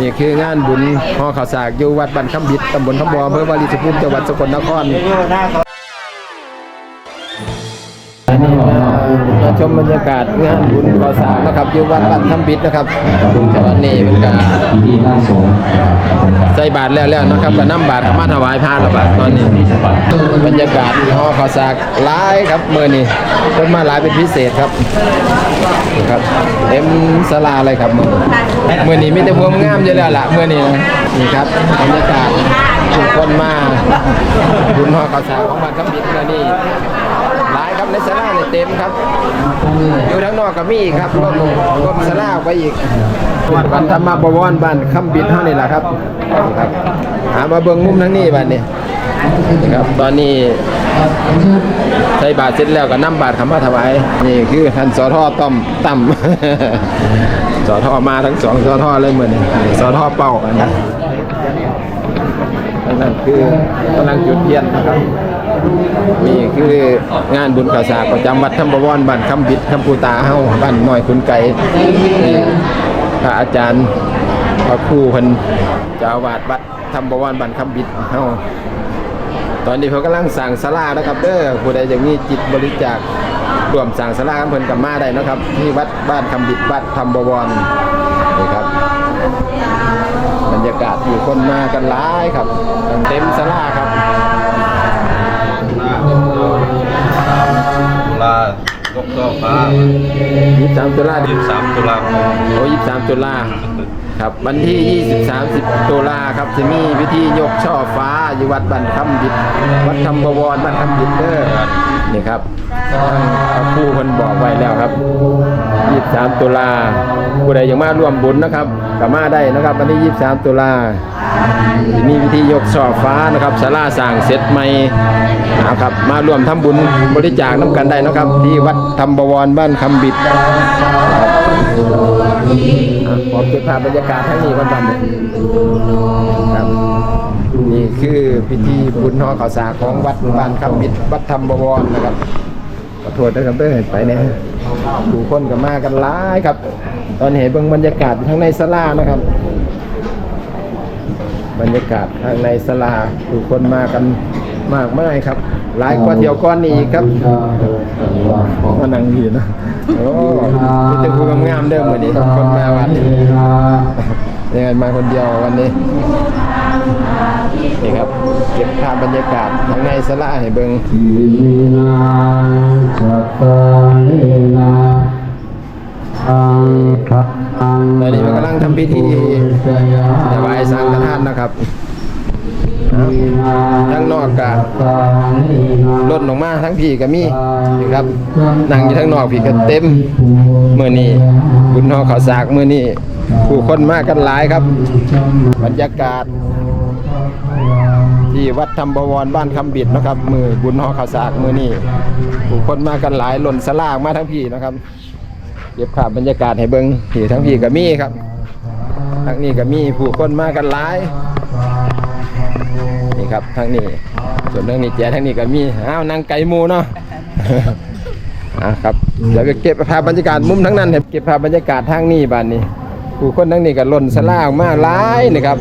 นี่คืองานบุญหอข่าวสากอยู่วัดบันคำบิดตำบลคำบออำเภอวาริสุภูมิจังหวัดสกลนคร มาชมบรรยากาศงานบุญข่าวสากนะครับอยู่วัดบันคำบิดนะครับวันนี้เป็นการใส่บาตรแล้วๆนะครับก็นำบาตรเข้ามาถวายพระล้วบาตรตอนนี้บรรยากาศหอข่าวสากหลายครับเมื่อนี้คนมาหลายเป็นพิเศษครับครับเต็มสลาเลยครับมือนี้เมื่อนี้มีแต่พวงงามเยอะแล้วล่ะเมื่อนี้นะนี่ครับบรรยากาศทุกคนมาบุญหอข่าวสากของบ้านคำบิดเมื่อนี้ ในสลาเนี่ยเต็มครับ อยู่ทั้งนอกก็มีอีกครับรถรถสลาไปอีกวัดธรรมบวรบ้านคำบิดเท่านี่แหละครับครับ หามาเบิ่งมุมทั้งนี้บ้านนี้ครับตอนนี้ใส่บาทเสร็จแล้วก็นำบาทคำว่าถวายนี่คือท่านสอทอต้อมตั้มสอทอมาทั้งสองสอทอเลยเหมือนสอทอเป่าอันนี้นั่นคือกำลังจุดเทียนนะครับ นี่คืองานบุญกาสากประจำวัดธรรมบวรบ้านคำบิดคำปูตาเฮาบ้านน้อยคุณไก่มีพระอาจารย์พระครูพันจาวาดวัดธรรมบวรบ้านคำบิดเฮาตอนนี้เขากำลังสั่งสลานะครับเด้อผู้ใดอย่ากมีจิตบริจาครวมสั่งสลากันเพิ่นกับมาได้นะครับที่วัดบ้านคำดิบวัดธรรมบวรนี่ครับบรรยากาศอยู่คนมากันหลายครับ เต็มสลาครับ ตุลายกช่อฟ้า23ตุลายี่สามตุลาคมโอ้23ตุลาครับวันที่ 20 30ตุลาครับจะมีพิธียกช่อฟ้าอยู่วัดบ้านคำดิบวัดธรรมบวรบ้านคำดิบเด้อนี่ครับ ครูเพิ่นบอกไว้แล้วครับ23ตุลาผู้ใดอยากมาร่วมบุญนะครับก็มาได้นะครับวันที่23ตุลามีพิธียกช่อฟ้านะครับศาลาสร้างเสร็จใหม่นะครับ มาร่วมทำบุญบริจาคน้ำกันได้นะครับ ที่วัดธรรมบวรบ้านคำบิดผมเก็บภาบรรยากาศทั้งนี้วันวันเลยครับนี่คือพิธีบุญหอข่าวสารของวัดบ้านคำบิดวัดธรรมบวรนะครับ ขอโทษนะครับเด้อไปเนี่ยผู้คนก็มากันหลายครับ ตอนนี้เห็นเบิ่งบรรยากาศทั้งในศาลานะครับ บรรยากาศทางในศาลาผู้คนมากันมากมายครับ หลายกว่าเที่ยวก่อนนี้ครับมานั่งอยู่นะโอ้มีแต่ผู้งามๆเดิมวันนี้คนมาวัดนี้ยังไงมาคนเดียววันนี้ นี่ครับ เก็บภาพบรรยากาศทางในศาลาให้เบิ่งทินาสัตตาเนนาอังคัอังตอนนี้มันกำลังทำพิธีจยาถวายสังฆทานนะครับ ทั้งนอกกะตาเนนาลดลงมาทั้งพี่ก็มีนี่ครับนั่งอยู่ทั้งนอกพี่ก็เต็มมื้อนี้บุญหอเขาสากมื้อนี้ผู้คนมากันหลายครับ บรรยากาศ ที่วัดธรรมบวรบ้านคำบิดนะครับ มือบุญหอข้าวสากมือนี่ผู้คนมากันหลายหล่นสลากมาทั้งพี่นะครับเก็บภาพบรรยากาศให้เบิ้งพี่ทั้งพี่ก็มีครับทั้งนี้ก็มีผู้คนมากันหลาย นี่ครับทั้งนี้ ส่วนเรื่องนี้แจทั้งนี้ก็มีอ้าวนางไก่หมูเนาะอะครับเดี๋ยวก็เก็บภาพบรรยากาศมุมทั้งนั้นครับเก็บภาพบรรยากาศทางนี้บ้านนี้ผู้คนทั้งนี้ก็หล่นสลากมาหลายนะครับ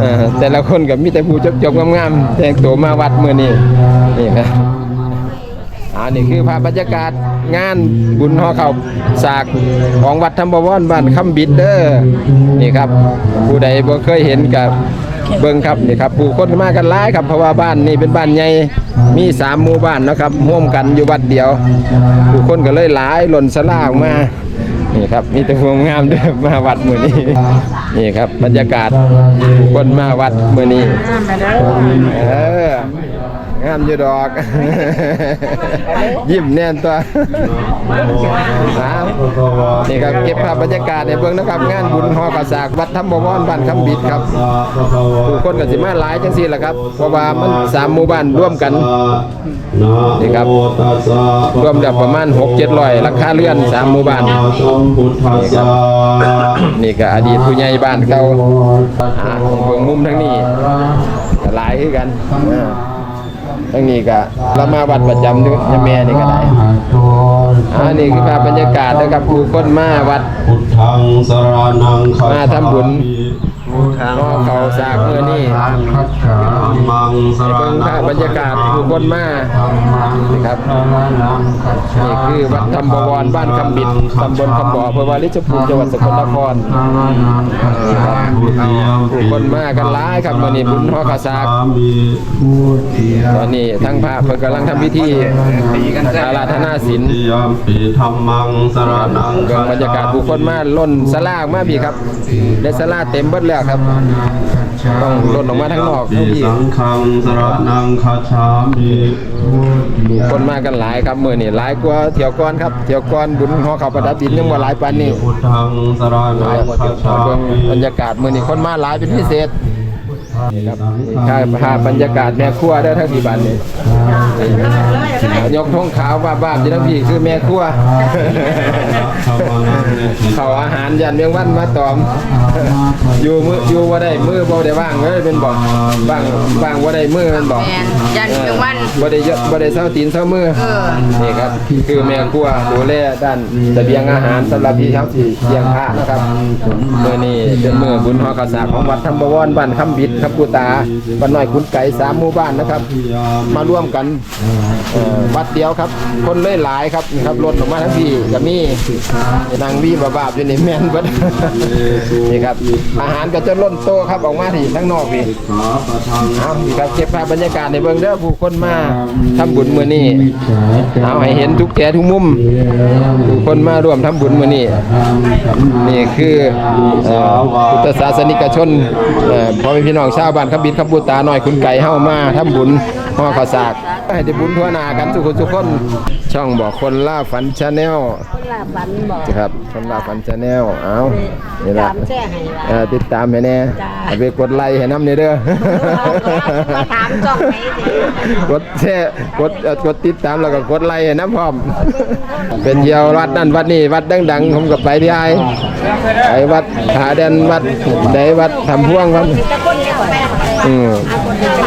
อ่าแต่ละคนก็มีแต่ผู้จบๆงามๆแต่งตัวมาวัดมื้อนี้นี่ครับอ่านี่คือภาพบรรยากาศงานบุญห่อข้าวสากของวัดธรรมบวรบ้านคำบิดเด้อนี่ครับ ผู้ใดบ่เคยเห็นกับ เบิ่งครับนี่ครับผู้คนมากันหลายครับเพราะว่าบ้านนี่เป็นบ้านใหญ่มีสามหมู่บ้านเนาะครับร่วมกันอยู่วัดเดียว ผู้คนก็เลยหลายหล่นสลากมานี่ครับมีแต่ควงงามเด้อมาวัดมื้อนี้นี่ครับบรรยากาศผู้คนมาวัดมื้อนี้เออ งามอยู่ดอก ยิ้มแน่นตัวครับนี่ครับเก็บภาพบรรยากาศในเบื้องนะครับงานบุญหอกระสากวัดธรรมบวรบ้านคำบิดครับผู้คนก็สิมาหลายจังซี่แหละครับเพราะว่ามันสามหมู่บ้านร่วมกันนี่ครับรวมแล้วประมาณ6-700หลังคาเรือนสามหมู่บ้านสัมพุทธัสสะนี่ก็อดีตผู้ใหญ่บ้านเก่าอ่าเบิ่งมุมทั้งนี้ก็หลายคือกันอ่า ทั้งนี้ก็เรามาวัดประจำด้วยยาแม่นี่ก็ได้อ่านี่คือภาพบรรยากาศนะครับผู้คนมาวัดพุทธังสรณังคัจฉมาทำบุญ มพ่อเขาสากมือนี่คัจฉามิมังสเบิ่งภาพบรรยากาศผู้คนมาครับนี่นี่คือวัดธรรมบวรบ้านคำบิดตำบลคำบ่ออำเภอวาริชภูมิจังหวัดสกลนครผู้คนมากันหลายครับมื้อนี้บุญฮอคาซากตอนนี้ทั้งพระเพิ่นกำลังทำพิธีอาราธนาศีลยามปีธรรมังสรนังเบิ่งบรรยากาศผู้คนมาล้นศาลาออกมาพี่ครับได้ศาลาเต็มเบิดแล้วครับ ต้องล้นออกมาทั้งนอกปีทั้งพี่สังฆังสรนังคาชามิผู้คนมากันหลายครับมื้อนี้หลายกว่าเที่ยวก่อนครับเที่ยวก่อนบุญฮอเขาประดับดินยังบ่หลายปานนี้พุทธังสรนังคาชาเบิ่งมิบรรยากาศมื้อนี้คนมาหลายเป็นพิเศษ นี่ครับถ้าภาพบรรยากาศแม่ครัวได้อทั้งที่บ้านนี้ยกธงขาวว่าบ้านที่ทั้งพี่คือแม่ครัวเขาอาหารยันเมียงวันมาตอม อยู่มืออยู่ว่าได้มือบ่ได้ว่างเลยเป็นบอกว่างว่างว่าได้มือเป็นบอกแม่นยันเมียงวันบ่ได้เยอะบ่ได้เช้าตีนเช้ามือเออนี่ครับคือแม่ครัวดูแลด้านเสบียงอาหารสำหรับที่เช้าสิเลี้ยงพระนะครับมื้อนี้เป็นมื้อบุญฮอกษาของวัดธรรมบวรบ้านคำบิดครับปูตาบ้านน้อยคุณไก่สามหมู่บ้านนะครับ มาร่วมกันเอ่อวัดเดียวครับ คนเลยหลายครับนี่ครับรถออกมาทั้งพี่ก็มีนางวีบาบาบอยู่นี่แม่นเบิดนี่ครับอาหารก็จะล้นโต๊ะครับออกมาที่ทั้งนอกพี่ขาประทังเอานี่ครับเก็บภาพบรรยากาศในเบื้องเด้อผู้คนมาทำบุญมื้อนี้เอาให้เห็นทุกแก่ทุกมุมผู้คนมาร่วมทำบุญมื้อนี้นี่คือเอ่อพุทธศาสนิกชนเอ่อพ่อแม่พี่น้องชาวบ้านขบิดขบุตาน้อยคุณไก่เฮามาทำบุญห่อข้าวสากให้ได้บุญทั่วหน้ากันทุกคนทุกคน ช่องบอกคนล่าฝันชาแนลคนละฝันบอกครับคนล่าฝันชาแนลเอานี่ล่ะตามแช่ให้ว่าเอ่อติดตามให้แน่จ้าเอาไปกดไลค์ให้น้ำนี่เด้อมาถามจ้องไหนสิกดแชร์กดเอ่อกดติดตามแล้วก็กดไลค์ให้น้ำพร้อม เป็นเยี่ยววัดนั่นวัดนี่วัดดังๆผมก็ไปที่ไอ้ไอ้วัดผาแดนวัดใดวัดทำพ่วงวัดตะคนเนี่ยแม่ อืม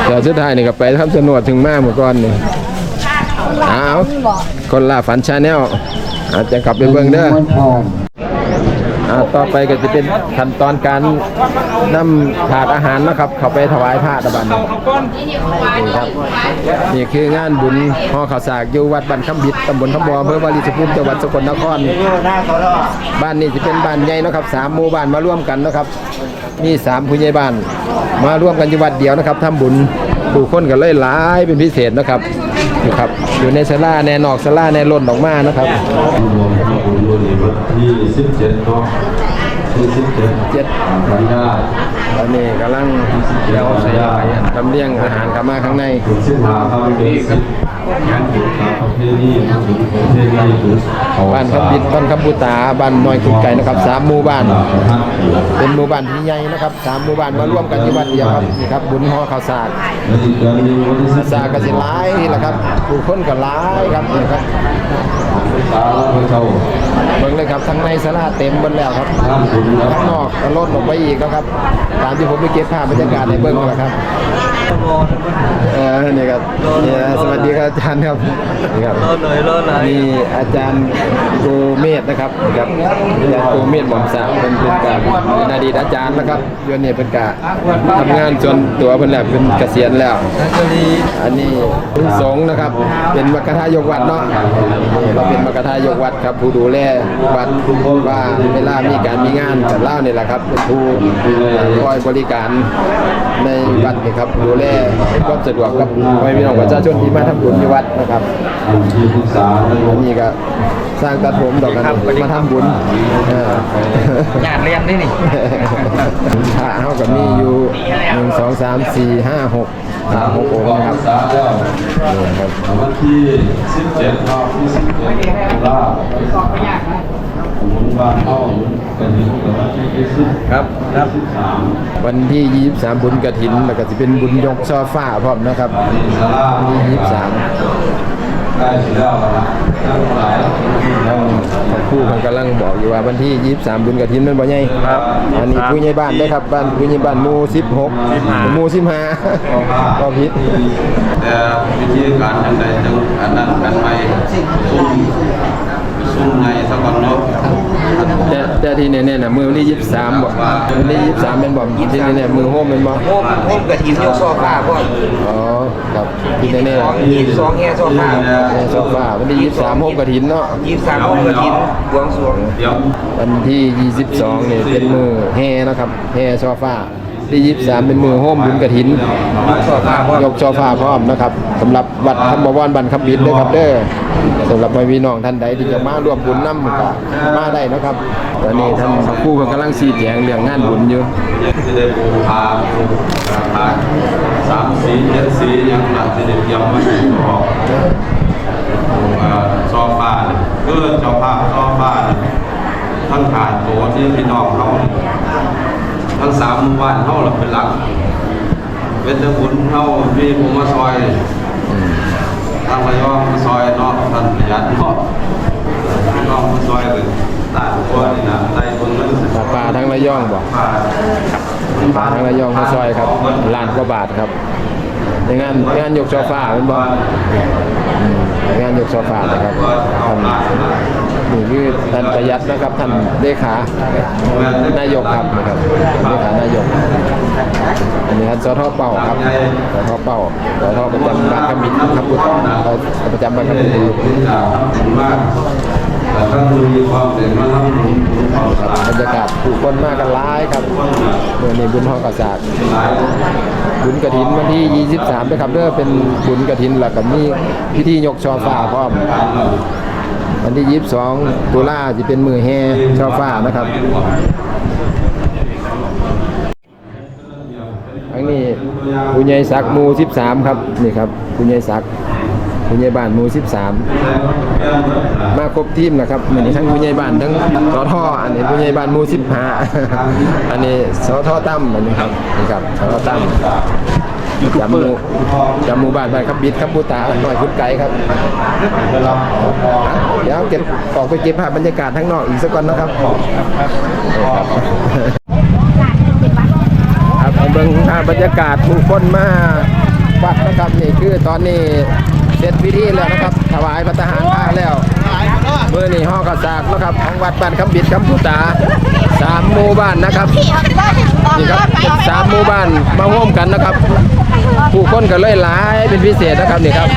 เดี๋ยวสุดท้ายนี่ก็ไปทำสนวดถึงมาเมื่อก่อนนี่อ้าวคนล่าฝันชาแนลอาจจะกลับไปเบิ่งเด้ออ่าต่อไปก็จะเป็นขั้นตอนการนำถาดอาหารนะครับ เข้าไปถวายพระตะบันนี่ครับนี่คืองานบุญห่อข้าวสากอยู่วัดบ้านคำบิดตำบลคำบออำเภอวาริชภูมิจังหวัดสกลนคร บ้านนี้จะเป็นบ้านใหญ่นะครับสามหมู่บ้านมาร่วมกันนะครับ มีสามผู้ใหญ่บ้าน มาร่วมกันอยู่วัดเดียวนะครับทำบุญผู้คนกันเลยหลายเป็นพิเศษนะครับนะครับอยู่ในสลาแนนอกสลาแนล่นออกมานะครับรวมทั้งบุญบุญอีกวันที่17เนาะที่สิบ เจ็ดเจ็ดกันยาตอนนี้กำลังเดี๋ยวสยายลำเลียงอาหารเข้ามาข้างในถึงสิบห้าครับเป็นสิบงานบุญตามประเพณีถึงประเพณีถึงเขาบ้านคำบิดบ้านคำปูตาบ้านน้อยกุดไก่นะครับสามหมู่บ้าน เป็นหมู่บ้านที่ใหญ่นะครับสามหมู่บ้านมาร่วมกันที่วัดเดียวครับนี่ครับบุญห่อข้าวสากและอีกเดือนหนึงวันที่สิบสากกสิหลายนี่แหละครับผู้คนก็หลายครับนี่ครับ สาธุเจ้าเบิ่งเลยครับทั้งในศาลาเต็มหมดแล้วครับท่านบุญนะข้างนอกก็ลดลงไปอีกแล้วครับ ตามที่ผมไปเก็บภาพบรรยากาศในเบิ่งแล้วครับ เออนี่ครับนี่นะสวัสดีครับอาจารย์ครับนี่ครับรอหน่อยรอหน่อยนี่อาจารย์โกเมธนะครับครับอาจารย์โกเมธหม่อมสาวเป็นเป็นการเป็นอดีตอาจารย์นะครับยนเนี่ยเป็นกะทำงานส่วนตัวเป็นแหละเป็นเกษียณแล้ว อันนี้สงฆ์นะครับ เป็นมกทายกวัดเนาะนี่เราเป็นมกทายกวัดครับผู้ดูแลวัดว่าเวลามีการมีงานจัดเล่านี่แหละครับเป็นผู้คอยบริการในวัดนี่ครับดูแลความสะดวกกับพ่อแม่พี่น้องประชาชนที่มาทำบุญที่วัดนะครับที่ปรึกษาท่านอันนี้ก็สร้างตัดผมดอกกันมาทำบุญเอออยากเรียนได้นี่พระเฮากับมีอยู่หนึ่งสองสามสี่ห้าหก ห้าหกองค์นะครับษาแล้วนี่ครับวันที่สิบเจ็ดรอบที่สิบเจ็ดตุลาหมุนบ้านเข้าหมุนกันถึงกับวันที่สิบครับครับสิบสามวันที่23บุญกระถินแล้วก็จะเป็นบุญยกซอฟ้าพร้อมนะครับวันที่ยี่สิบสาม ได้สิแล้วนะทั้งหลาย23ทั้งครู่ผมกำลังบอกอยู่ว่าวันที่ 23 บุญกระถินมันบ่ใหญ่ครับอันนี้ผู้ใหญ่บ้านเด้อครับบ้านผู้ใหญ่บ้านหมู่16หมู่15ก็ผิด แต่วิธีการจังใดจังอันนั้นกันไปซุ่มซุ่มในสกอนเนาะ แต่แต่ที่แน่ๆน่ะมือวันที่ยี่สิบสามบ่วันที่ยี่สิบสามเป็นบ่ที่แน่ๆมือโฮมเป็นบ่โฮมโฮมกระถินยกโซฟาพ่ออ๋อครับที่แน่สองยี่สิบสองแง่โซฟาๆแม่โซฟาวันที่ยี่สิบสามโฮมกระถินเนาะยี่สิบสามโฮมกระถินบวงสรวงเดี๋ยววันที่22นี่เป็นมือแห่นะครับแห่โซฟา ที่23เป็นมือโฮมบุญกระถินโซฟาพ่อยกโซฟาพร้อมนะครับสำหรับวัดธรรมวรบันคำบินด้วยครับเด้อสำหรับพี่น้องท่านใดที่จะมาร่วมบุญนำก็มาได้นะครับตอนนี้ท่านครู่เพิ่นกำลังชี้แจงเรื่องงานบุญอยู่จะได้ปูพาพาสามสีเจ็ดสียังหลักจะได้เตรียมมาให้ออกซอฟ้าคือเจ้าภาพซอฟ้าทั้งขาดโตที่พี่น้องเขา ทั้งสามหมู่บ้านเขาเราเป็นหลักเป็นตะบุญเขามีผมมาซอยทางระยองมาซอยเนาะท่านประหยัดเนาะพี่น้องมาซอยเลยตาตัวนี่นะไล่คนนั้นปลาปลาทั้งระยองบ่ป่าปลาทั้งระยองมาซอยครับล้านกว่าบาทครับในงานงานยกโซฟาเป็นบ่อืมงานยกโซฟานะครับ ท่านนี่คือท่านประยัดนะครับท่านเลขานายกครับนะครับเลขานายกอันนี้ครับสทเป่าครับสทเป่าสทประจำบ้านขมิตครับพุทธประจำบ้านขมิตมากแต่ถ้ามีความเด่นมาทำบุญบุญความบรรยากาศผู้คนมากกันหลายครับเมื่อนี้บุญหอกระสากหลายบุญกระถินวันที่ 23นะครับเด้อเป็นบุญกระถินแล้วก็มีพิธียกช่อฟ้าพร้อม วันที่22ตุลาจะเป็นมือแห่ช่อฟ้านะครับอันนี้ผู้ใหญ่ศักดิ์หมู่13ครับนี่ครับผู้ใหญ่ศักดิ์ผู้ใหญ่บ้านมู่13มมาครบทีมนะครับเหมือนทั้งผู้ใหญ่บ้านทั้งสทออันนี้ผู้ใหญ่บ้านมู่15อันนี้สทตั้มอันนี้ครับนี่ครับสทตั้ม จำหมู่จำหมู่บ้านบ้านครับบิดครับผู้ตาหน่อยคุณไก่ครับเดี๋ยวเก็บออกไปเก็บภาพบรรยากาศทั้งนอกอีกสักก่อนนะครับครับเอาเบิ่งภาพบรรยากาศผู้คนมาวัดนะครับนี่คือตอนนี้เสร็จพิธีแล้วนะครับ ถวายพระทหารพระแล้วเมื่อนี่ห่อกระสากนะครับของวัดบ้านคำบิดคำพุตาสามหมู่บ้านนะครับนี่ครับสามหมู่บ้านมาร่วมกันนะครับ ผู้คนก็เลยหลายเป็นพิเศษนะครับนี่ครับ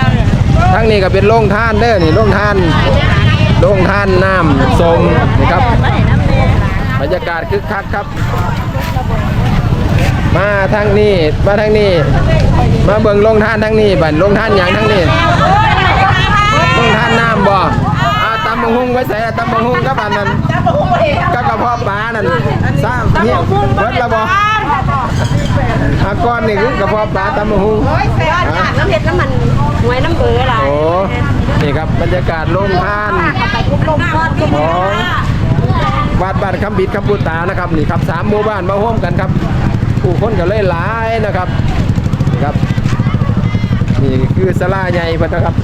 ทั้งนี้ก็เป็นโรงทานเด้อนี่โรงทานโรงทานน้ำส้มนี่ครับบรรยากาศคึกคักครับ มาทางนี้มาทางนี้ มาเบิ่งโรงทานทางนี้บัดโรงทานหยังทางนี้โรงทานน้ำบ่อาตำบังฮุงไว้ใส่ตำบังฮุงกับอันนั้นกับกระเพาะปลานั่นสร้างเฮียเบิดละบ่ อาก้อนนี่คือกระเพาะปลาตำบังฮุงน้ำเห็ดน้ำมันหวยน้ำเบื่ออะไรโอ้นี่ครับบรรยากาศโรงทานไปคุกลมทอดทุกของวัดบ้านคำบิดคำปูตานะครับนี่ครับสามหมู่บ้านมาร่วมกันครับผู้คนก็เลยหลายนะครับนี่ครับนี่คือศาลาใหญ่เพิ่นนะครับ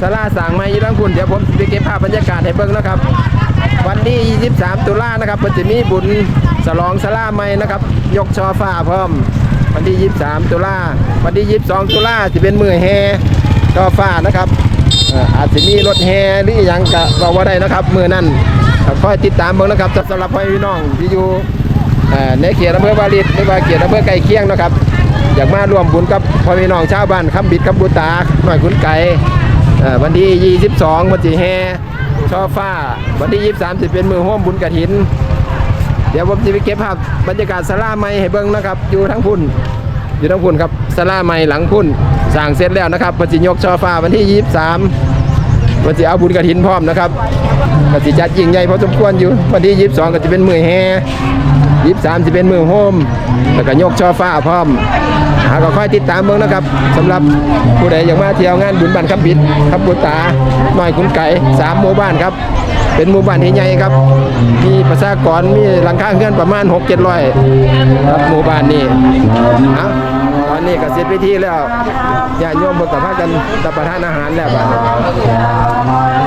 ศาลาสร้างใหม่อยู่ทั้งคุณเดี๋ยวผมสิไปเก็บภาพบรรยากาศให้เบิ่งนะครับ วันที่23 ตุลานะครับเพิ่นจะมีบุญฉลองศาลาใหม่นะครับ ยกช่อฟ้าพร้อม วันที่ 23 ตุลาวันที่ 22 ตุลาจะเป็นมือแห่ช่อฟ้านะครับอ่ออาจจะมีรถแห่หรืออหยังก็บอกว่าได้นะครับมือนั้นก็คอยติดตามเบิ่งนะครับสำหรับพ่อพี่น้องที่อยู่อ่อในเขตอำเภอวาริดหรือว่าเขตอำเภอไก่เคียงนะครับอยากมาร่วมบุญกับพ่อพี่น้องชาวบ้านคำบิดคำบุตาหน่อยคุณไก่อ่อวันที่ 22 วันที่แห่ช่อฟ้า วันที่ 23จะเป็นมือห้วมบุญกระถิน เดี๋ยวผมจะไปเก็บภาพบรรยากาศสลาใหม่ให้เบิ่งนะครับ อยู่ทั้งพุ่น อยู่ทั้งพุ่นครับสลาใหม่หลังพุ่นสร้างเสร็จแล้วนะครับปฏิยกช่อฟ้าวันที่ 23วันที่เอาบุญกระถินพร้อมนะครับกสิจัดยิ่งใหญ่พอสมควรอยู่วันที่ 22 ก็จะเป็นมือแห่23จะเป็นมือโฮมแล้วก็ยกช่อฟ้าพร้อมหาก็ค่อยติดตามเบิ่งนะครับสำหรับผู้ใดอยากมาเที่ยวงานบุญบันคำบิดคำบุตาหน่อยคุณไก่สามหมู่บ้านครับ เป็นหมู่บ้านที่ใหญ่ครับ มีประชากรมีหลังคาเรือนประมาณ6 7 0 0ครับหมู่บ้านนี้ อาตอนนี้ก็เสร็จพิธีแล้วญาติโยมเพิ่นก็พากันรับประทานอาหารแล้วบัดนี้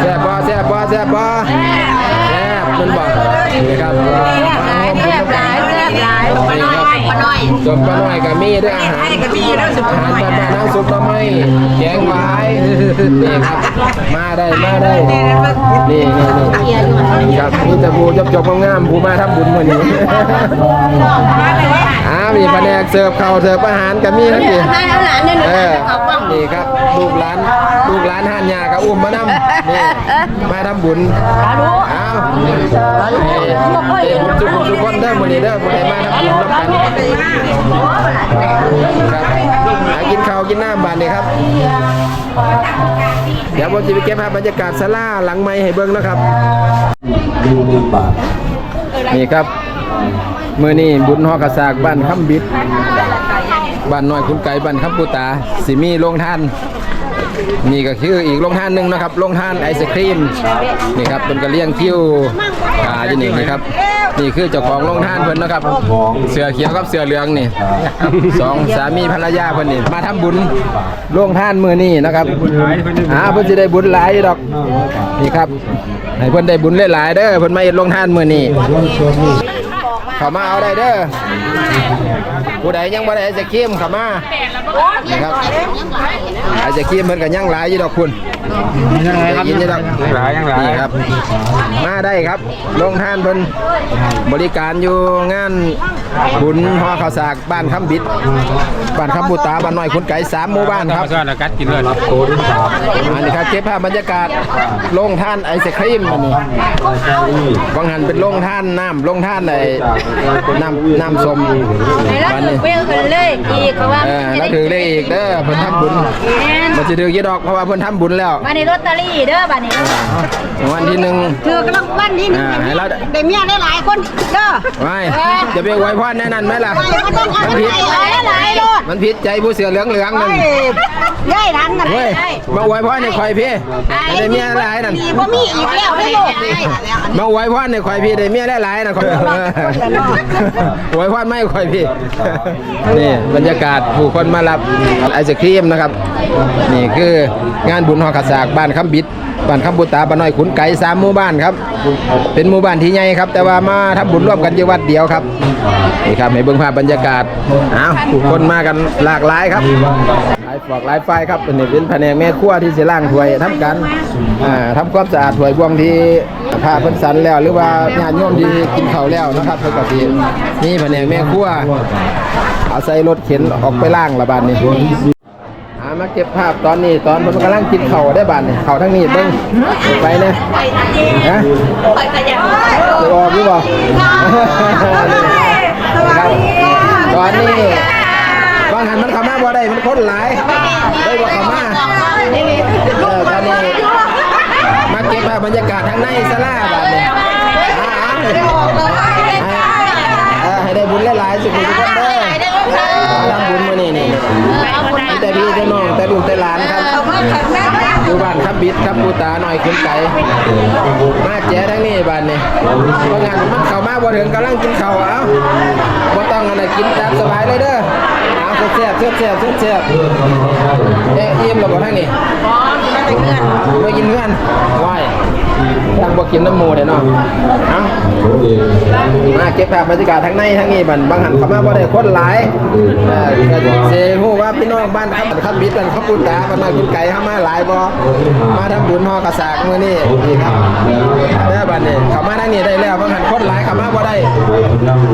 แซ่บบ่แซ่บบ่แซ่บบ่แซ่บมันบ่นี่ครับมาร่วมบุญกับกันหลายปลาน้อยปลาน้อยสมปลาน้อยก็มีด้วยอาหารก็มีแล้วสุดอาหารบ้า นี่ครับ มาได้มาได้นี่นี่นี่ครับมีแต่ผู้จบๆงามๆผู้มาทำบุญมื้อนี้อ้ามีแผนกเสิร์ฟข้าวเสิร์ฟอาหารก็มีครับพี่ให้เอาหลานเนี่ยหนูเออเอาป้องนี่ครับ ลูกหลานลูกหลานห่านยาก็อุ้มมานำนี่มาทำบุญอ้าวนี่เอ้บุญทุกคนทุกคนเด้อมื้อนี้เด้อมื้อนี้มาทำบุญร่วมกันครับหากินข้าวกินน้ำบาดนี้ครับเดี๋ยวผมจะไปเก็บภาพบรรยากาศศาลาหลังไม้ให้เบิ่งนะครับดูมือปากนี่ครับ มื้อนี้บุญฮอกระสากบ้านคำบิด บ้านน้อยคุณไก่บ้านคำปูตาสิมีโรงทานนี่ก็คืออีกโรงทานหนึ่งนะครับโรงทานไอศครีมนี่ครับเป็นกระเลี้ยงคิ้วอ่าอยู่นี่นี่ครับ นี่คือเจ้าของโรงทานเพิ่นนะครับ เสือเขียวกับเสือเหลืองนี่สองสามีภรรยาเพิ่นนี่มาทำบุญโรงทานมือนี้นะครับอ่าเพิ่นสิได้บุญหลายดอกนี่ครับให้เพิ่นได้บุญหลายๆเด้อเพิ่นมาเฮ็ดโรงทานมือนี้เข้ามาเอาได้เด้อ ผู้ใดยังบ่ได้ไอศครีมเข้ามานี่ครับไอศครีมเพิ่นก็ยังหลายอยู่ดอกคุณ ยังยินอยู่ดอกยังหลายยังหลายนี่ครับ มาได้ครับโรงท่านเพิ่นบริการอยู่งานบุญฮอข้าวสากบ้านคำบิดบ้านคำบุตาบ้านน้อยคุณไก่สามหมู่บ้านครับก็กัดกินเลยอันนี้ครับเก็บภาพบรรยากาศโรงท่านไอศครีมอันนี้บางหันเป็นโรงท่านน้ำโรงท่านไอน้ำน้ำสมวันนี้เวลกันเลยอีกเพราะว่าเออแล้วถือเลขอีกเด้อเพิ่นทำบุญมันจะถือกี่ดอกเพราะว่าเพิ่นทำบุญแล้วบันนี้ลอตเตอรี่เด้อบันนี้วันที่หนึ่ง ถือกำลังวันที่หนึ่งอ่าให้เรา ได้เมียได้หลายคนเด้อไม่จะไปไว้พรแน่นั่นไหมล่ะมันต้องเอามันไปผิดหลายหลายโลดมันผิดใจผู้เสือเหลืองเหลืองๆนั่นได้ทันกันเว้ยได้มาไว้พรในข่อยพี่ได้เมียหลายนั่นมีบ่มีอีกแล้วได้โลดมาไว้พรในข่อยพี่ได้เมียหลายๆนะข่อยไว้พรไม่ข่อยพี่ นี่บรรยากาศผู้คนมารับไอศครีมนะครับ นี่คืองานบุญหอกระสากบ้านคำบิดบ้านคำบุตาบ้านน้อยขุนไก่สามหมู่บ้านครับ เป็นหมู่บ้านที่ใหญ่ครับ แต่ว่ามาทำบุญร่วมกันที่วัดเดียวครับนี่ครับให้เบิ่งภาพบรรยากาศอ้าวคนมากันหลากหลายครับหลายฝอกหลายไฟครับเป็นนี่เป็นแผนกแม่ครัวที่สิล้างถ้วยทำกันอ่าทำความสะอาดถ้วยบวงที่พาเพิ่นสันแล้ว หรือว่าญาติโยมที่กินข้าวแล้วนะครับเพิ่นก็สินี่แผนกแม่ครัวเอาใส่รถเข็นออกไปล้างละบาดนี้ มาเก็บภาพตอนนี้ตอนผมกำลังกินเข่าวได้บานนี่เข่าวทั้งนี้เบิ้งไปเนี่ยฮะจะออกหรือเปล่าครับตอนนี้บางหันมันเข้ามาบ่ได้มันคนหลายได้บ่เข้ามาเออตอนนี้มาเก็บภาพบรรยากาศทางในศาลาบานนี่อ่าให้ได้บุญหลายๆสุขทุกคนเด้อมา ทำบุญมื้อนี้นี่มีแต่พี่แต่น้องแต่ลูกแต่หลานครับอยู่บ้านครับบิดครับปูตาหน่อยขึ้นไก่มาแจ้ทั้งนี้บ้านนี่เพราะงั้นมันเข้ามาบ่ถึงกำลังกินข้าวเอาบ่ต้องอะไรกินตามสบายเลยเด้อเอาแซ่บแซ่บแซ่บแซ่บแซ่บเอ๊ะอิ่มแล้วบ่ทั้งนี้ บ่กินเพื่อนว้ายทางบ่กินน้ำหมูเด้เนาะเอ้ามาเก็บภาพบรรยากาศทั้งในทั้งนี้บันบางหันเข้ามาบ่ได้คนหลายเออก็เซฮู้ว่าพี่น้องบ้านครับครับบิดกันครับปูตาบ้านน้อยคุณไก่เข้ามาหลายบ่มาทำบุญฮอกระสากมื้อนี้นี่ครับเด้อบัดนี้เข้ามาทางนี้ได้แล้วบางหันคนหลายเข้ามาบ่ได้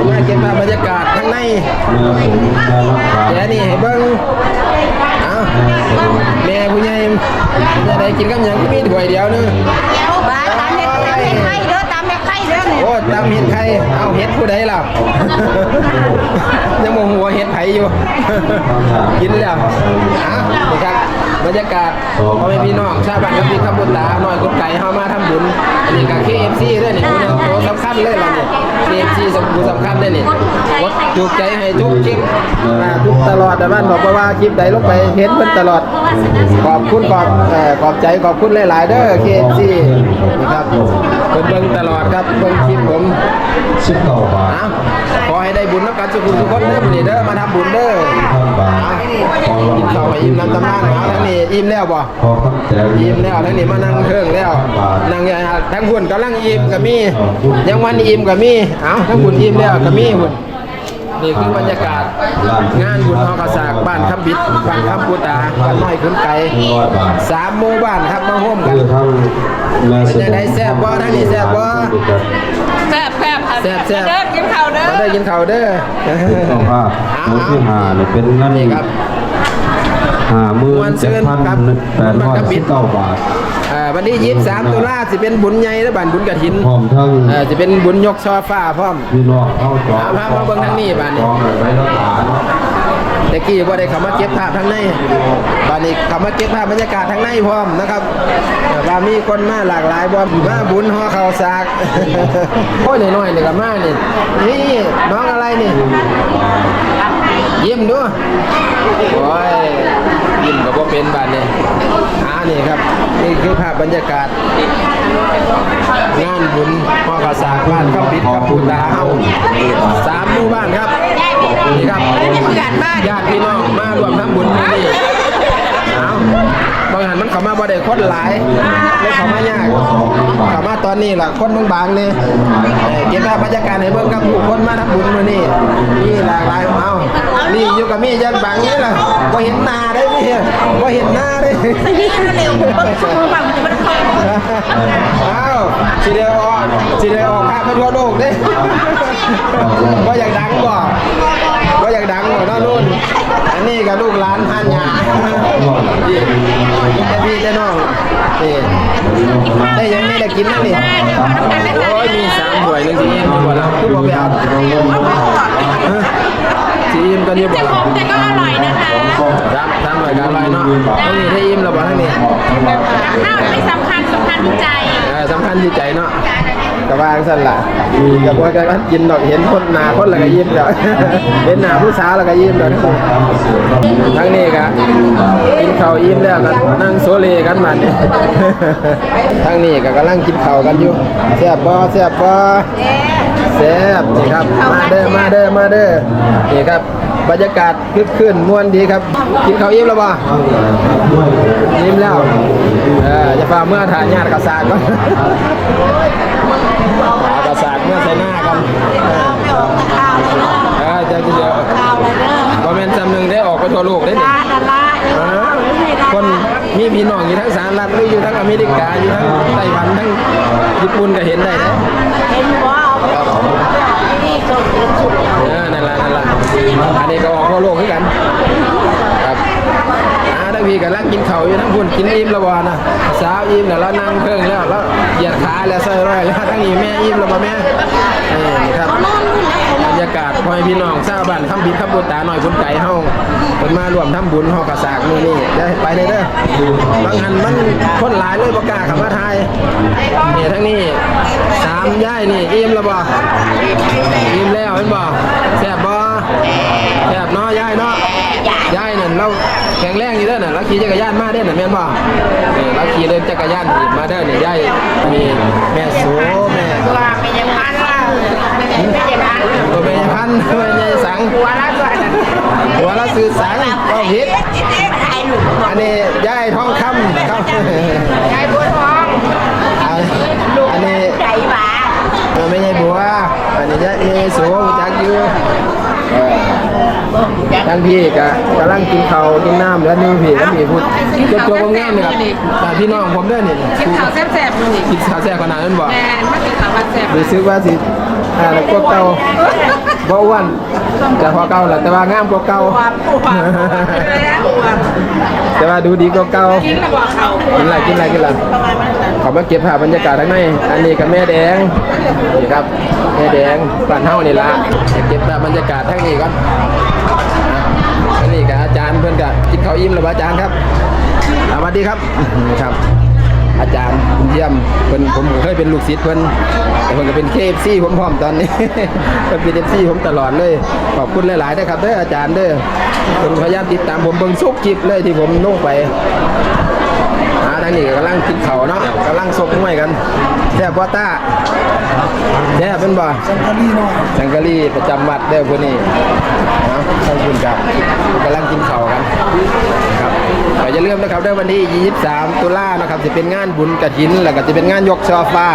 มาเก็บภาพบรรยากาศทั้งในแกนี่ให้เบิ่งเอ้า แม่ผู้ใหญ่จะได้กินกับหยังก็มีถ้วยเดียวนึงบ้านตามเฮ็ดตามเฮ็ดไข่เด้อตามเฮ็ดไข่เด้อเนี่ยโอ้ตามเห็ดใครเอาเห็ดผู้ใดล่ะ ยังโมโหว่าเห็ดไผอยู่ กินแล้วอะนี่ครับ บรรยากาศพ่อแม่พี่น้องชาวบ้านกับพี่ขับบุญตาหน่อยกุดไก่เฮามาทำบุญอันนี้ก็ KFC ด้วยนี่ผู้หนึงตัวสำคัญเลยล่ะนี่ KFC สำคัญสำคัญเลยนี่กดถูกใจให้ทุกคลิปอ่าทุกตลอดแต่บ้านบอกว่าคลิปใดลงไปเห็นเพิ่นตลอดขอบคุณขอบเอ่อขอบใจขอบคุณหลาย ๆ เด้อ KFC นี่ครับเพิ่นเบิ่งตลอดครับเบิ่งคลิปผมสิบเก้าบาทอ้าวขอให้ได้บุญนักการสุขุมทุกคนเด้อมื้อนี้เด้อมาทำบุญเด้อพัน บาทอ้าวกินข้าวให้อิ่มน้ำตำนานเอาทั้งนี้อิ่มแล้วบ่ขอคำแจวอิ่มแล้วทั้งนี้มานั่งเทิงแล้วนั่งอย่างทั้งหุ่นกำลังอิ่มก็มียังวันอิ่มก็มีเอ้าทั้งหุ่นอิ่มแล้วก็มีหุ่นนี่คือบรรยากาศงานบุญฮอกระสากบ้านคำบิดบ้านคำปูตาบ้านน้อยขุนไก่ร้อยบาทสามหมู่บ้านครับมาร่วมกันคือทั้งแม่เป็นยังไงแซ่บบ่ทั้งนี้แซ่บบ่แซ่บ แซ่บแซ่บแซ่บเด้อกินข้าวเด้อมาได้กินข้าวเด้อเจ้าภาพของที่หาเนี่ยเป็นเงินนี่ครับห้าหมื่ม่วนนเชิเจ็ดญพันครับแปดร้อยสิบเก้าบาทอ่าวันที่23ตุลาสิเป็นบุญใหญ่และบ้านบุญกฐินพร้อมทั้งเอ่อสิเป็นบุญยกช่อฟ้าพร้อมพี่น้องเข้าจองเอาภาพมาเบิ่งทางนี้บ้านนี้ ต่กี้บ่าได้เข้ามาเก็บภาพทางในบ้านนี้เข้ามาเก็บภาพบรรยากาศทางในพร้อมนะครับเอ่อว่ามีคนมาหลากหลายบ่มาบุญฮอข้าวสากโอ้ยหน้อยๆนี่ก็มานี่นี่น้องอะไรนี่ยิ้มดูโอ้ยยิ้มก็บ่เป็นบ้านนี้อ่านี่ครับนี่คือภาพบรรยากาศงานบุญพ่อกระสากบ้านข้าวปิดกับปูตาเฮาสามหมู่บ้านครับ นี่ครับ ญาติพี่น้องมารวมทำบุญที่นี่เอา บางหันมันเข้ามาบ่ได้คนหลายเลยเข้ามายากเข้ามาตอนนี้ล่ะคนบางๆนี่เอ่อเก็บภาพบรรยากาศให้เบิ่งกับผู้คนมาทำบุญมื้อนี้นี่หลากหลายเอานี่อยู่กับมียันบางนี้ล่ะบ่เห็นหน้าได้พี่บ่เห็นหน้าได้นี่เร็วมันคือแบบมันเข้าอ้าวสิเดียวออกสิเดียวออกภาพไปทั่วโลกเด้ว่าอยากดังบ่ ว่าอยากดังบ่เนาะนู่นอันนี้กับลูกหลานทานยาพี่แต่พี่แต่น้องนี่ได้ยังไม่ได้กินนะนี่โอ้ยมีสามถ้วยหนึงสิอิ่มอยู่บ่ล่ะคือบ่ไปเอาฮะ สิอิ่มกันอยู่บ่ล่ะแต่ก็อร่อยนะคะสามสามถ้วยก็อร่อยเนาะทั้งนี้ได้อิ่มแล้วบ่ทั้งนี้ข้าวไม่สำคัญสำคัญที่ใจเออสำคัญที่ใจเนาะกระวางสั่นล่ะกับว่ากันกินดอกเห็นคนหนาคนแล้วก็ยิ้มเดี๋ยวเห็นหน้าผู้สาวแล้วก็ยิ้มเดี๋ยวทั้งนี้ก็กินข้าวยิ้มแล้วก็นั่งโซเลกันมาเนี่ยทั้งนี้ก็กำลังกินข้าวกันอยู่แซ่บบ่แซ่บบ่ แซ่บนี่ครับ มาเด้อมาเด้อมาเด้อนี่ครับบรรยากาศคึกคืนม่วนดีครับ กินข้าวอิ่มแล้วบ่ยิ้มแล้วเออจะพาเมื่อถ่ายญาติกษาตก่อนถ่ายกษาตเมื่อใส่หน้ากันเออจะเดี๋ยวคอมเมนต์จำหนึ่งได้ออกไปทั่วโลกได้หนึ่งดาราเออคนมีพี่น้องอยู่ทั้งสหรัฐหรืออยู่ทั้งอเมริกาอยู่ทั้งไต้หวันทั้งญี่ปุ่นก็เห็นได้นะเห็นว่า เออนั่นแหละนั่นแหละอันนี้ก็ออกทั่วโลกเหมือนกัน ทั้งพี่ก็ลังกินเข้าอยู่ทั้งพุ่นกินอิ่มละบ่นะสาวอิ่มแล้วเรานั่งเพิ่งแล้วแล้วเหยียดขาแล้วซอยร้อยแล้วทั้งนี้แม่อิ่มแล้วบ่แม่นี่ครับบรรยากาศพ่อพี่น้องชาวบ้านคำบิดคำบุญตาหน่อยบุญไก่เฮาเพิ่นมารวมทำบุญเฮากระสากมื้อนี้เดี๋ยวให้ไปเลยเด้อบางหันมันคนหลายเลยบ่กาเข้ามาถ่ายนี่ทั้งนี้สามย่ายนี่อิ่มแล้วบ่อิ่มแล้วเห็นบ่แซ่บบ่ แซ่บเนาะยายเนาะยายนั่นเราแข็งแรงอยู่เด้อน่ะเราขี่จักรยานมาเด้อน่ะแม่นบ่เออเราขี่เล่นจักรยานถีบมาเด้อนี่ยายมีแม่โสแม่ว่าไม่ยังพันล่ะไม่ยังไม่ยังพันตัวแม่พันธุ์แม่ยายสังหัวละส่วนหัวละสื่อสังก็ผิดไอ้หนุ่มอันนี้ยายทองคำครับยายบัวทองอันอันนี้ใจหวา เออไม่ใช่บัวอันนี้ยายเอโสรู้จักอยู่เออทั้งพี่ก็กำลังกินข้าวกินน้ำแล้วนี่พี่แล้วพี่พูดเจ็บตัวก็งามนี่ครับแต่พี่น้องผมเด้อนี่กินข้าวแซ่บๆเลยกินข้าวแซ่บขนาดนั้นบ่แม่ไม่กินข้าวแซ่บรู้สึกว่าสิอ่าแล้วก็เก่า บ่อ้วนจะพอเก่าแหละแต่ว่างามกว่าเก่า ความปวดแล้วปวดแต่ว่าดูดีกว่าเก่า กินแล้วบอกเขากินอะไรกินอะไรกินอะไรเขามาเก็บภาพบรรยากาศข้างในอันนี้กับแม่แดง นี่ครับ แม่แดงบ้านเฮานี่ล่ะเก็บภาพบรรยากาศทั้งนี้ก่อนอะอันนี้กับอาจารย์เพิ่นก็กินข้าวอิ่มแล้วบ่อาจารย์ครับอ่าสวัสดีครับครับ อาจารย์เยี่ยมเพิ่นผมเคยเป็นลูกศิษย์เพิ่นแต่เพิ่นก็เป็น KFC ผมพร้อมตอนนี้เพิ่นเป็น FC ผมตลอดเลยขอบคุณหลายๆนะครับเด้ออาจารย์เด้อเพิ่นพยายามติดตามผมเบิ่งทุกคลิปเลยที่ผมลงไปอ่าทางนี้กำลังกินเข้าเนาะกำลังซกมวยกันแซ่บบ่ต้าแซ่บเป็นบ่สังกะรีเนาะสังกะรีประจำวัดเด้อพวกนี้นะขอบคุณครับกำลังกินเข้ากันครับ ก็อย่าลืมนะครับในวันที่ 23 ตุลานะครับจะเป็นงานบุญกระถิน แล้วก็จะเป็นงานยกโซฟา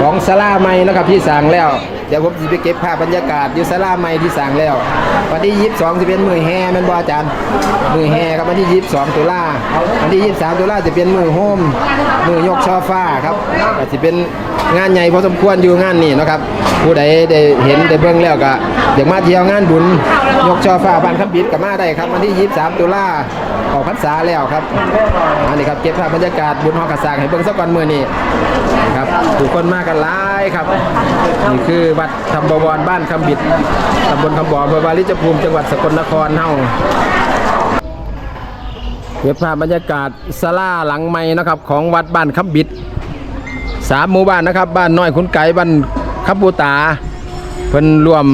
ของสลาไม่นะครับที่สั่งแล้ว ดี๋ยวผมจะไปเก็บภาพบรรยากาศอยู่ศาลาใหม่ที่สร้างแล้ว วันที่22จะเป็นมือแห่แม่นบ่อาจารย์มือแห่ครับวันที่22ตุลาวันที่23ตุลาจะเป็นมือโฮมมือยกช่อฟ้าครับก็จะเป็นงานใหญ่พอสมควรอยู่งานนี้นะครับ ผู้ใดได้เห็นได้เบิ่งแล้วก็อยากมาเที่ยวงานบุญ ยกช่อฟ้าบ้านคำบิดก็มาได้ครับ วันที่23ตุลาออกพรรษาแล้วครับอันนี้ครับเก็บภาพบรรยากาศบุญฮอกกระสางให้เบิ่งสักก่อนมือนี้ครับทุกคนมากันหลาย ครับนี่คือวัดธรรมบวรบ้านคำบิดตำบลคำบ่ออำเภอวาริจภูมิจังหวัดสกลนครเฮาเก็บภาพบรรยากาศศาลาหลังใหม่นะครับ ของวัดบ้านคำบิดสามหมู่บ้านนะครับ บ้านน้อยคุณไก่บ้านคับปูตาเพิ่นรวม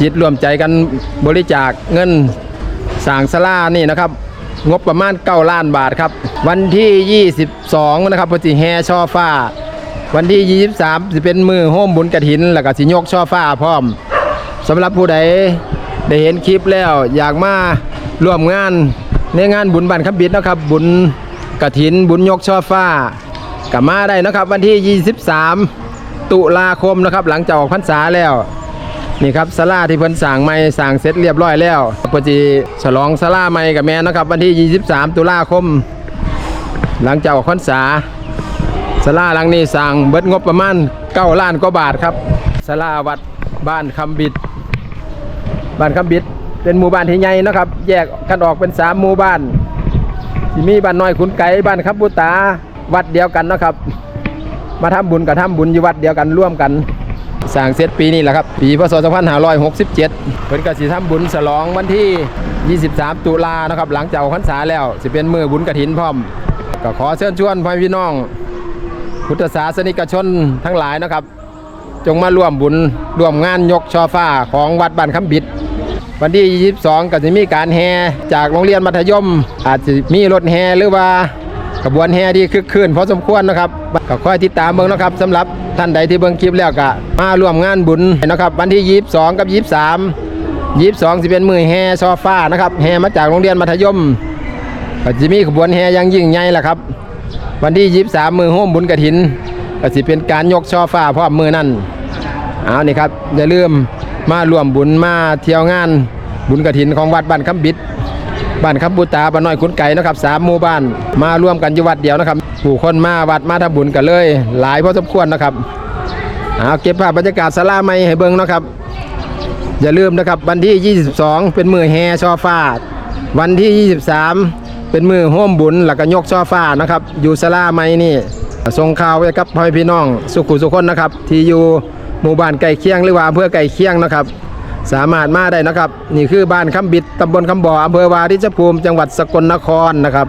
จิตรวมใจกันบริจาคเงินสางศาลานี่นะครับ งบประมาณ 9 ล้านบาทครับ วันที่ 22 นะครับพอสิแห่ช่อฟ้า วันที่ 23จะเป็นมือโฮมบุญกระถิน แล้วก็สิยกช่อฟ้าพร้อมสำหรับผู้ใดได้เห็นคลิปแล้ว อยากมาร่วมงานในงานบุญบันคำบิดนะครับ บุญกระถิน บุญยกช่อฟ้ากับมาได้นะครับ วันที่ 23 ตุลาคมนะครับ หลังจากออกพรรษาแล้วนี่ครับศาลาที่เพิ่นสร้างใหม่สร้างเสร็จเรียบร้อยแล้วเพิ่นสิฉลองศาลาใหม่กับแม่นะครับ วันที่ 23 ตุลาคม หลังจากออกพรรษา ศาลาหลังนี้สร้างเบิดงบประมาณ9ล้านกว่าบาทครับศาลาวัดบ้านคำบิด บ้านคำบิด เป็นหมู่บ้านที่ใหญ่นะครับ แยกกันออกเป็น3หมู่บ้านที่มีบ้านน้อยขุนไก่บ้านคับบุตาวัดเดียวกันนะครับ มาทำบุญกับทำบุญอยู่วัดเดียวกันร่วมกันสร้างเสร็จปีนี้แหละครับ ปีพศ 2567เพิ่นกสิทำบุญฉลองวันที่ 23 ตุลานะครับ หลังจากพรรษาแล้วสิเป็นมือบุญกฐินพร้อม ก็ขอเชิญชวนพ่อพี่น้อง พุทธศาสนิกชนทั้งหลายนะครับ จงมาร่วมบุญร่วมงานยกช่อฟ้าของวัดบ้านคำบิด วันที่ 22 ก็จะมีการแห่จากโรงเรียนมัธยม อาจจะมีรถแห่หรือว่าขบวนแห่ที่คึกคืนพอสมควรนะครับก็คอยติดตามเบิ่งนะครับสำหรับท่านใดที่เบิ่งคลิปแล้วก็มาร่วมงานบุญนะครับ วันที่ 22 กับ 23 22สิเป็นมือแห่ช่อฟ้านะครับแห่มาจากโรงเรียนมัธยมก็จะมีขบวนแห่ยังยิ่งใหญ่แหละครับ วันที่23มือโฮมบุญกระถินก็สิเป็นการยกช่อฟ้าพร้อมมือนั่นเอานี่ครับอย่าลืมมาร่วมบุญมาเที่ยวงานบุญกระถินของวัดบ้านคำบิดบ้านคำบุตาบ้านน้อยขุนไก่นะครับสามหมู่บ้านมาร่วมกันอยู่วัดเดียวนะครับผู้คนมาวัดมาทำบุญกันเลย หลายพอสมควรนะครับเอาเก็บภาพบรรยากาศสลาไม่ให้เบิ่งนะครับ อย่าลืมนะครับวันที่ 22 เป็นมือแห่ช่อฟ้า วันที่ 23 เป็นมือโฮมบุญหลักกยกช่อฟ้านะครับ อยู่สลาไม่นี่ส่งข่าวไว้กับพ่อพี่น้อง สุขุสุคนนะครับ ที่อยู่หมู่บ้านไก่เคียงหรือว่าอำเภอไก่เคียงนะครับ สามารถมาได้นะครับ นี่คือบ้านคำบิดตำบลคำบ่ออำเภอวาริชภูมิจังหวัดสกลนครนะครับ